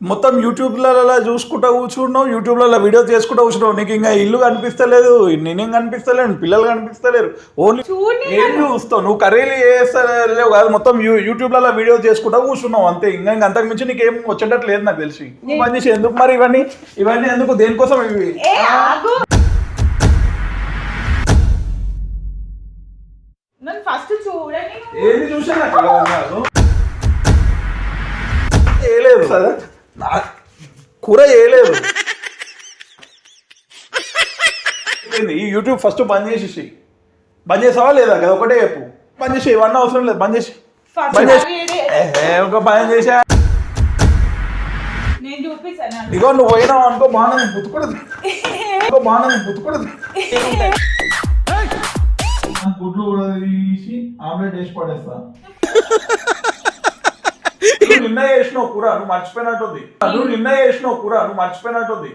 మొత్తం యూట్యూబ్లలో చూసుకుంటా కూర్చున్నావు యూట్యూబ్లలో వీడియో చేసుకుంటా కూర్చున్నావు నీకు ఇంకా ఇల్లు కనిపిస్తలేదు నేనేం కనిపిస్తలేను పిల్లలు కనిపిస్తలేరు. ఓన్లీ ఏం చూస్తావు? నువ్వు కర్రీలు చేస్తలేవు కాదు మొత్తం యూట్యూబ్లలో వీడియో చేసుకుంటా కూర్చున్నావు అంతే. ఇంకా ఇంకా అంతకు మించి నీకేం వచ్చేటట్టు లేదు నాకు తెలిసి. చేసి ఎందుకు మరి ఇవన్నీ? ఇవన్నీ ఎందుకు? దేనికోసం ఇవి? ఏ ఫస్ట్. ఏది చూసినా కాదు. ఏలేదు సరే. కూర ఏలేదు ఏంది? ఈ యూట్యూబ్ ఫస్ట్ బంద్ చేసేసి బంద్ చేసావా లేదా? కదా ఒకటే చెప్పు. బంద్ చేసి ఇవన్నీ అవసరం లేదు బంద్ చేసి బంద్ చేసి ఒక బంద్ చేసా ఇదిగో నువ్వు పోయినావు అనుకో బాగా అనుకో బాగా నేను పుట్టుకూడదు గుడ్లు కూడా తీసి ఆమ్లెట్ వేసి పడేస్తా. నిన్న చేసినావు కూర నువ్వు మర్చిపోయినట్టుంది. నువ్వు నిన్న చేసినావు కూర నువ్వు మర్చిపోయినట్టుంది.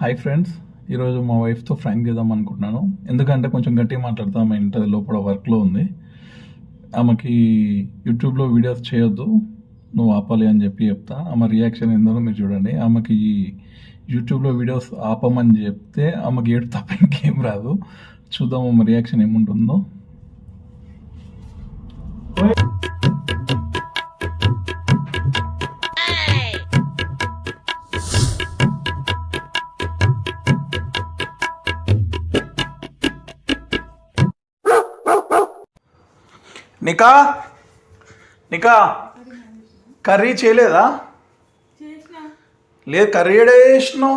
హాయ్ ఫ్రెండ్స్ ఈరోజు మా వైఫ్తో ఫ్రాంక్ చేద్దాం అనుకుంటున్నాను. ఎందుకంటే కొంచెం గట్టిగా మాట్లాడతాం ఆమె ఇంటర్ లోపల వర్క్లో ఉంది. ఆమెకి యూట్యూబ్లో వీడియోస్ చేయొద్దు నువ్వు ఆపాలి అని చెప్పి చెప్తా. ఆమె రియాక్షన్ ఏందో మీరు చూడండి. ఆమెకి యూట్యూబ్లో వీడియోస్ ఆపమని చెప్తే ఆమెకి ఏడు తప్ప ఇంకేం రాదు. చూద్దాం ఆమె రియాక్షన్ ఏముంటుందో. నికా? నికా? కర్రీ చేయలేదా? లేదు కర్రీ ఏడ చేసినావు?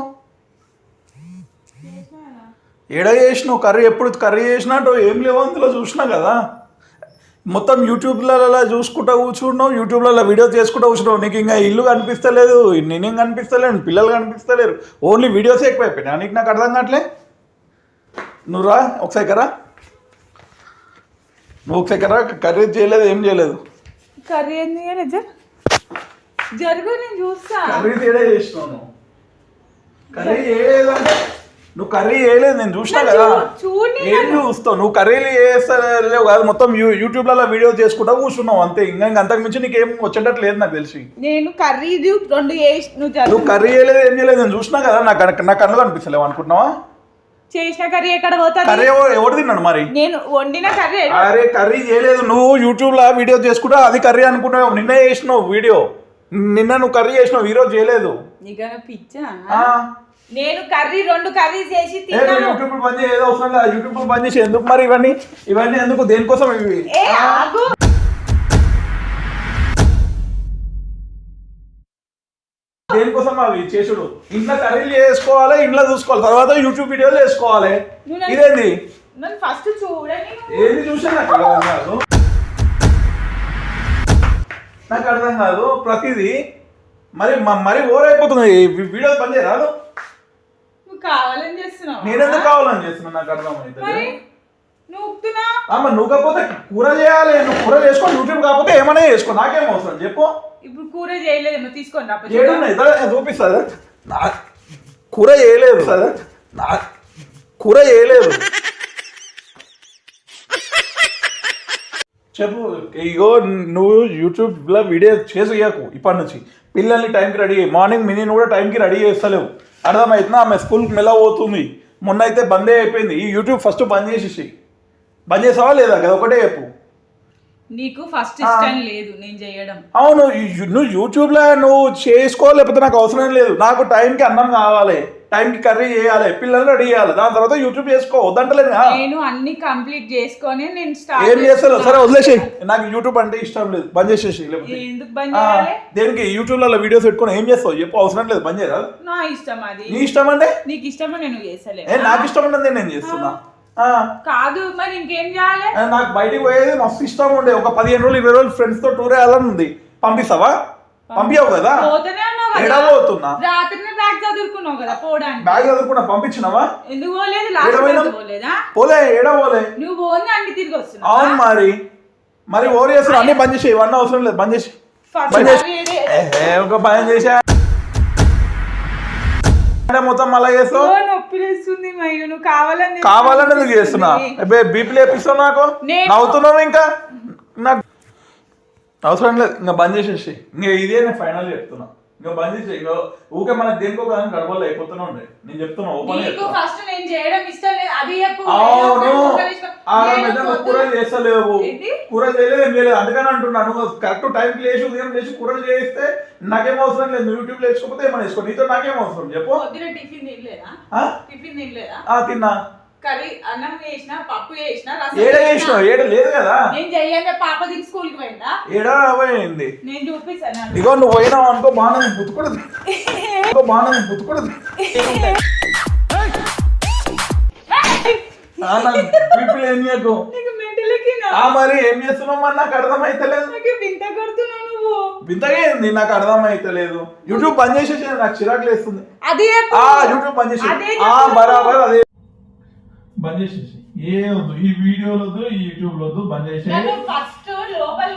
ఏడ చేసినావు? కర్రీ ఎప్పుడు కర్రీ చేసినట్టు ఏం లేవు అందులో చూసినా కదా. మొత్తం యూట్యూబ్లలో చూసుకుంటా కూర్చున్నావు యూట్యూబ్లలో వీడియో చేసుకుంటా కూర్చున్నావు. నీకు ఇంకా ఇల్లు కనిపిస్తలేదు నేనేం కనిపిస్తలేను పిల్లలు కనిపిస్తలేరు. ఓన్లీ వీడియోస్ ఎక్కువైపోయినా నీకు నాకు అర్థం కావట్లే? నువ్వు రా ఒకసారి కరా నువ్వు ఒకసారి రా కర్రీ చేయలేదు ఏం చేయలేదు. కర్రీ ఏం చేయలేదు జరుగు నేను చూస్తా. కర్రీ తేడా చేసినావు కర్రీ చేయలేదంటే నువ్వు కర్రీ చేయలేదు నేను చూసినా కదా. ఏం చూస్తావు? నువ్వు కర్రీలు చేస్తలేవు కాదు మొత్తం యూట్యూబ్లలో వీడియో చేసుకుంటా కూర్చున్నావు అంతే. ఇంకా ఇంకా అంతకు మించి నీకేం వచ్చేటట్టు లేదు నాకు తెలిసి. నేను కర్రీ రెండు నువ్వు కర్రీ చేయలేదు ఏం చేయలేదు నేను చూసినా కదా నాకు నా కళ్ళు కనిపిస్తలేవు అనుకుంటున్నావా? చేసిన కర్రీ ఎక్కడ పోతుంది? కర్రీ ఎవరు ఎవరు తిన్నాడు మరి? నేను వండిన కర్రీ అరే కర్రీ చేయలేదు. నువ్వు యూట్యూబ్లో వీడియో చేసుకుంటా అది కర్రీ అనుకున్నావు నిన్న చేసినావు వీడియో. నిన్న నువ్వు కర్రీ చేసినావు ఈరోజు చేయలేదు. నీకన్నా పిచ్చా. నేను కర్రీ రెండు కర్రీ చేసి తిన్నాను. యూట్యూబ్ పని చేయ ఏదో అవసరం లేదు యూట్యూబ్ పని చేసి ఎందుకు మరి ఇవన్నీ ఇవన్నీ ఎందుకు దేనికోసం ఇవి? ఏ ఆగు. దేనికోసం అవి? చేసుడు. ఇంట్లో కర్రీలు చేసుకోవాలి ఇంట్లో చూసుకోవాలి తర్వాత యూట్యూబ్ వీడియోలు వేసుకోవాలి ఇదేంది? నన్ను ఫస్ట్ చూడని. ఏది చూసినా నాకు అర్థం కాదు ప్రతిదీ మరి మరి ఓరైపోతుంది ఈ వీడియో పని చేయరాదు కావాలని చేస్తున్నావు? నేనెందుకు కావాలని చేస్తున్నా? నాకు అర్థం మరి అవుతుంది అమ్మ నువ్వు కాకపోతే కూర చేయాలి. నువ్వు కూర చేసుకో యూట్యూబ్ కాకపోతే ఏమైనా చేసుకో. నాకేం అవసరం? చెప్పు. ఇప్పుడు కూర చేయలేదు తీసుకోండి ఇదా చూపిస్తా నా కూర చేయలేదు. సరే. నా కూర చేయలేదు. చెప్పు. ఇగో నువ్వు యూట్యూబ్లో వీడియో చేసి ఇయ్యకు ఇప్పటి నుంచి. పిల్లల్ని టైంకి రెడీ మార్నింగ్ మినీ కూడా టైంకి రెడీ చేస్తలేవు. అర్థమవుతుందా ఆమె స్కూల్కి మెల్ల పోతుంది. మొన్న అయితే బందే అయిపోయింది. ఈ యూట్యూబ్ ఫస్ట్ బంద్ చేసేసి. బంద్ చేసావా లేదా? కదా ఒకటే చెప్పు. నీకు ఫస్ట్ ఇష్టం లేదు నేను చేయడం. అవును నువ్వు యూట్యూబ్లో నువ్వు చేసుకో లేకపోతే నాకు అవసరం లేదు. నాకు టైంకి అన్నం కావాలి. టైంకి కర్రీ చేయాలి పిల్లల్ని రెడీ చేయాలి. దాని తర్వాత యూట్యూబ్ చేసుకో వద్దంటలేదు. నేను అన్ని కంప్లీట్ చేసుకొని నేను స్టార్ట్ ఏం చేస్తావు? సరే వదిలేసి నాకు యూట్యూబ్ అంటే ఇష్టం లేదు. బంద్ చేసేసి లేకపోతే. ఎందుకు బంద్ ఆ, చేయాలి దేనికి? యూట్యూబ్లలో వీడియోస్ పెట్టుకొని ఏం చేస్తావు? చెప్పు అవసరం లేదు బంద్ చేయరా నా ఇష్టం అది. నీ ఇష్టం అంటే? నీకు ఇష్టమో? నేను చేసలే ఏ నాకు ఇష్టం ఉన్నది నేను చేస్తున్నా. కాదు మరి ఇంకేం చేయాలి? నాకు బయటికి పోయేది మస్తు ఇష్టం ఉండే. ఒక పదిహేను రోజులు ఇరవై రోజులు ఫ్రెండ్స్తో టూర్ వేయాలని ఉంది. పంపిస్తావా? పంపించావు కదా? పోతూనే ఉన్నావు ఎడా కదా? పోతున్నా రాత్రినే బ్యాగ్ చదువుకున్నావు కదా పోవడానికి. బ్యాగ్ చదువుకున్నా పంపించినావా? ఎందుకు పోలేదు? లాస్ట్ పోలే ఏడా పోలే నువ్వు పోని అన్ని తిరిగి వస్తున్నావు అవును మరి. మరి ఓవర్ చేస్తున్నా అన్ని బంద్ చేసి ఇవన్నీ అవసరం లేదు బంద్ చేసి బంద్ ఒక పని చేసా మొత్తం మళ్ళా చేస్తావు? ఓ, నొప్పి లేస్తుంది మయ్య నువ్వు కావాలని కావాలని ఎందుకు చేస్తున్నా? బీపీ లేపిస్తావు నాకు? నేను- నవ్వుతున్నావు ఇంకా? నాకు అవసరం లేదు ఇంకా బంద్ చేసేసి ఇంకా ఇదే నేను ఫైనల్ చెప్తున్నా. ఇంకా బంద్ చేసి ఇంకా ఊకే మనకి దేనికో కానీ గడవలు అయిపోతూనే ఉండే. నేను చెప్తున్నా ఓపెన్ ఫస్ట్ నేను చేయడం ఇష్టం లేదు అది చెప్పు. కూరలు చేస్తలేవు? కూరలు చేయలేదు ఏం చేయలేదు. అందుకని అంటున్నా నువ్వు కరెక్ట్ టైంకి లేచి ఉదయం లేచి కూరలు చేస్తే నాకేం అవసరం లేదు. యూట్యూబ్ లేచుకోకపోతే ఏమైనా వేసుకో నీతో నాకేం అవసరం? చెప్పు. టిఫిన్ తినలేదా? టిఫిన్ తినలేదా? తిన్నా. కర్రీ అన్నం చేసిన పప్పు చేసిన ఏడ చేసిన. ఏడ లేదు కదా? నేను చెయ్యంగా పాప దిగి స్కూల్కి పోయిందా? ఏడ పోయింది? నేను చూపిస్తాను. ఇగో నువ్వు పోయినావు అనుకో బాగా నేను నేను పుట్టుకూడదు పీపుల్ ఏం చేయకు మరి ఏం చేస్తున్నావు మరి? నాకు అర్థమైతలేదు. వింత కొడుతున్నావు నువ్వు. వింతగా ఏంది? నాకు అర్థమైతలేదు. యూట్యూబ్ బంద్ చేసేసి నాకు చిరాకు లేస్తుంది. అది యూట్యూబ్ చెప్పు. బరాబర్ అదే బంద్ చేసేసి. ఏ వద్దు ఈ వీడియోలు వద్దు ఈ యూట్యూబ్ వద్దు బంద్ చేసి ఫస్ట్ లోపల.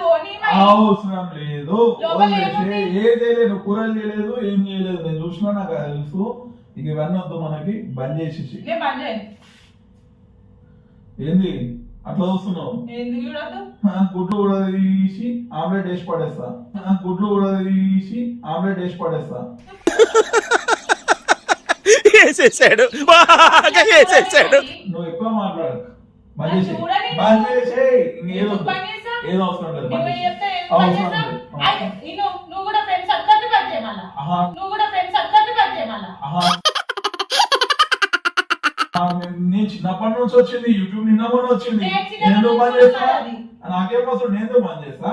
అవసరం లేదు? ఏం చేయలేదు కూరలు చేయలేదు ఏం చేయలేదు. నేను చూసినా నాకు తెలుసు. ఇక ఇవన్నీ వద్దు మనకి బంద్ చేసేసి. ఏంది? అట్లా చూస్తున్నావు? గుడ్లు కూడా తీసి ఆమ్లెట్ వేసి పడేస్తా. గుడ్లు కూడా తీసి ఆమ్లెట్ వేసి పడేస్తా. వేసేసాడు బాగా వేసేసాడు నువ్వు ఎక్కువ? ఏదో అవసరం లేదు నువ్వు పని కూడా ఫ్రెండ్స్ పని నువ్వు కూడా ఫ్రెండ్స్ పని నేను- నేను చిన్నప్పటి నుంచి వచ్చింది యూట్యూబ్ నిన్న కూడా వచ్చింది. నేను చిన్నప్పటి నేను నాకేం అవసరం నేను బంద్ చేస్తా.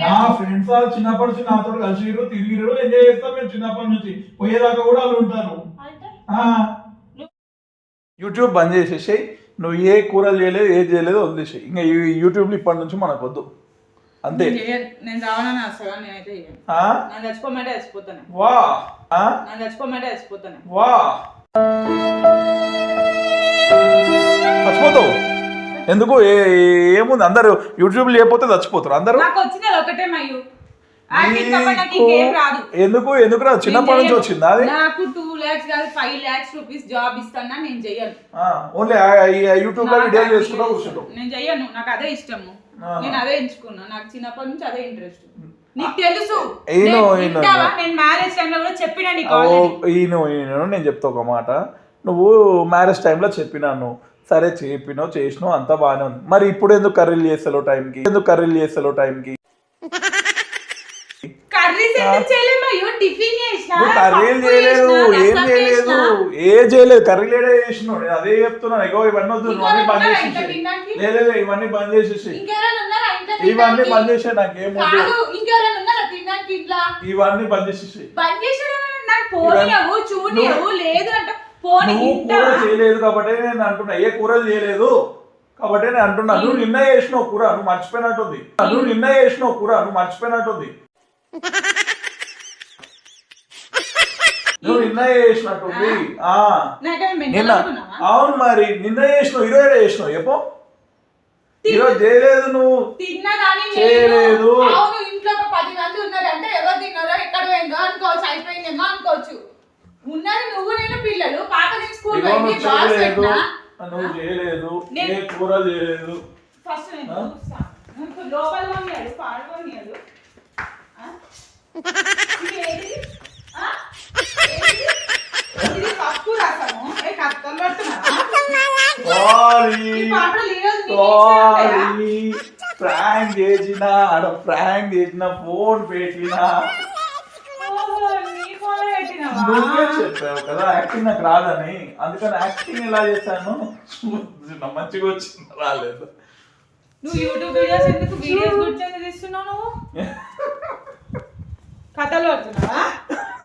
నా ఫ్రెండ్స్ వాళ్ళు చిన్నప్పటి నుంచి నాతో కలిసిరు తిరిగిరు ఎంజాయ్ చేస్తాం మేము చిన్నప్పటి నుంచి. పోయేదాకా కూడా వాళ్ళు ఉంటారు. యూట్యూబ్ బంద్ చేసేసి నువ్వు ఏ కూరలు చేయలేదు ఏది చేయలేదు వదిలేసి ఇంకా ఈ యూట్యూబ్లో ఇప్పటి నుంచి మనకు వద్దు అంతే. నేను రావాలని అసలు నేనైతే చేయను. ఆ? నన్ను చచ్చిపోమంటే చచ్చిపోతాను. వా. ఆ? నన్ను చచ్చిపోమంటే చచ్చిపోతాను. వా. చచ్చిపోతావు? ఎందుకు? ఏముంది? అందరు యూట్యూబ్ లేకపోతే చచ్చిపోతారు. అందరూ? ఎందుకు? ఎందుకు? రాదు? చిన్నప్పటి నుంచి వచ్చిందా అది? నాకు టూ లాక్స్ కాదు ఫైవ్ లాక్స్ రూపీస్ జాబ్ ఇస్తానా? నేను చెయ్యను ఓన్లీ యూట్యూబ్లో acting చేసుకుంటా ఇష్టం. కూర్చుంటావు. నేను చెయ్యను నాకు అదే ఇష్టము. నేను అదే ఎంచుకున్నా. నాకు చిన్నప్పటి నుంచి అదే ఇంట్రెస్ట్ నీకు తెలుసు. నేను మ్యారేజ్ టైంలో కూడా చెప్పిన నీకు నేను చెప్తా ఒక మాట. నువ్వు మ్యారేజ్ టైంలో చెప్పినాను సరే చెప్పినావు చేసినావు అంతా బాగానే ఉంది. మరి ఇప్పుడు ఎందుకు కర్రీలు చేస్తావు టైంకి? ఎందుకు కర్రీలు చేస్తావు టైంకి? చేసిన కర్రీలు చేయలేదు చేసిన, ఏం చేయలేదు చేసిన. ఏం చేయలేదు. కర్రీలు ఏడే చేసినావు నేను అదే చెప్తున్నాను. ఎగో ఇవన్నీ వద్దు ఇంకా బంద్ చేసేసి? లేదు ఇవన్నీ బంద్ చేసేసి ఇవన్నీ? బంద్ చేసే నాకేం ఇవన్నీ బంద్ చేసేసి బంద్ చేసాడు నాకు పోనీయవు చూడనియవు లేదు అంటే. నువ్వు కూర చేయలేదు కాబట్టి నేను అంటున్నా. ఏ కూరలు చేయలేదు కాబట్టి నేను అంటున్నా. నువ్వు నిన్న చేసినావు కూర నువ్వు మర్చిపోయినట్టుంది నువ్వు నిన్న చేసినావు కూర నువ్వు మర్చిపోయినట్టుంది నువ్వు నిన్న చేసినట్టుంది నిన్న? అవును మరి. నిన్న చేసినావు ఈరోజు చేసినావు. చెప్పు. ఈరోజు చేయలేదు నువ్వు. చేయలేదు. ఇంట్లో పది మంది ఉన్నారు అంటే ఎవరు తిన్నారో ఎక్కడ పోయిందో అనుకోవచ్చు అయిపోయిందేమో అనుకోవచ్చు. ఉన్నది నువ్వు నేను పిల్లలు. పాప నేను స్కూల్ పోయింది పెట్టినా. నువ్వు చేయలేదు. నేను- కూర చేయలేదు. ఫస్ట్ నేను నువ్వు లోపల కొనియాడు పాడు పప్పు రసము. కత్తలు ప్రాంక్ చేసిన ఆడ ప్రాంక్ చేసిన ఫోన్ పెట్టిన ఓహో, నీ ఫోన్లో పెట్టినావా? నువ్వే చెప్పావు కదా యాక్టింగ్ నాకు రాదని. అందుకని యాక్టింగ్ ఎలా చేశాను? మంచిగా వచ్చింది? రాలేదు. నువ్వు యూట్యూబ్ వీడియోస్ ఎందుకు? వీడియోస్ కూర్చొని తీస్తున్నావు నువ్వు? కథలు పడుతున్నావా?